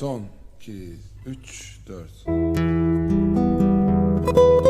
Son 2, 3, 4.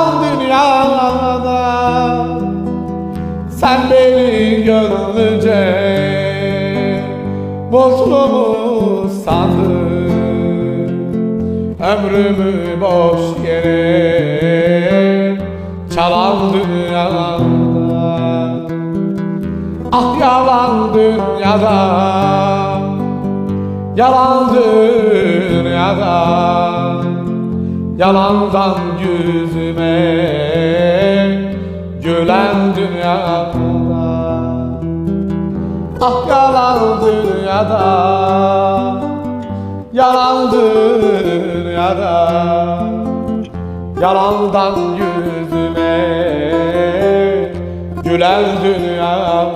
gönlüce Mutlu mu sandın Ömrümü boş yere Çalan dünyada Ah yalan dünyada Yalan dünyada Yalandan yüzüme Gülen dünyada Ah yalan dünyada Yalan dünyada. Yalandan yüzüme Gülen dünyada.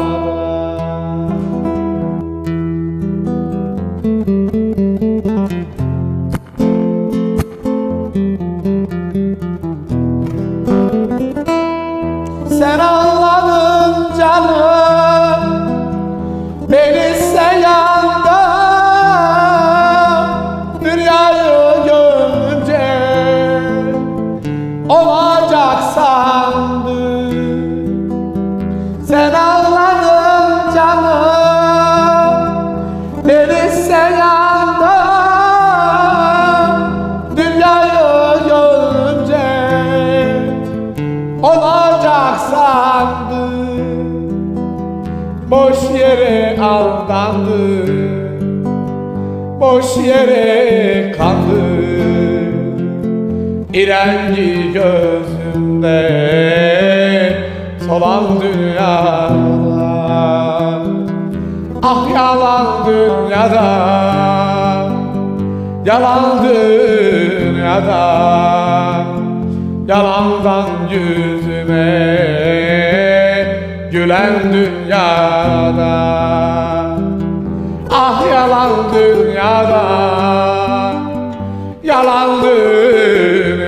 Sen ağladın canım Olacak sandın Sen ağladın canım Beni sen yandın Dünyayı görünce olacak sandım Boş yere aldandı Boş yere kandı İrengi gözümde Solan dünyada Ah yalan dünyada Yalan dünyada Yalandan yüzüme Gülen dünyada Ah yalan dünyada Yalan dünyada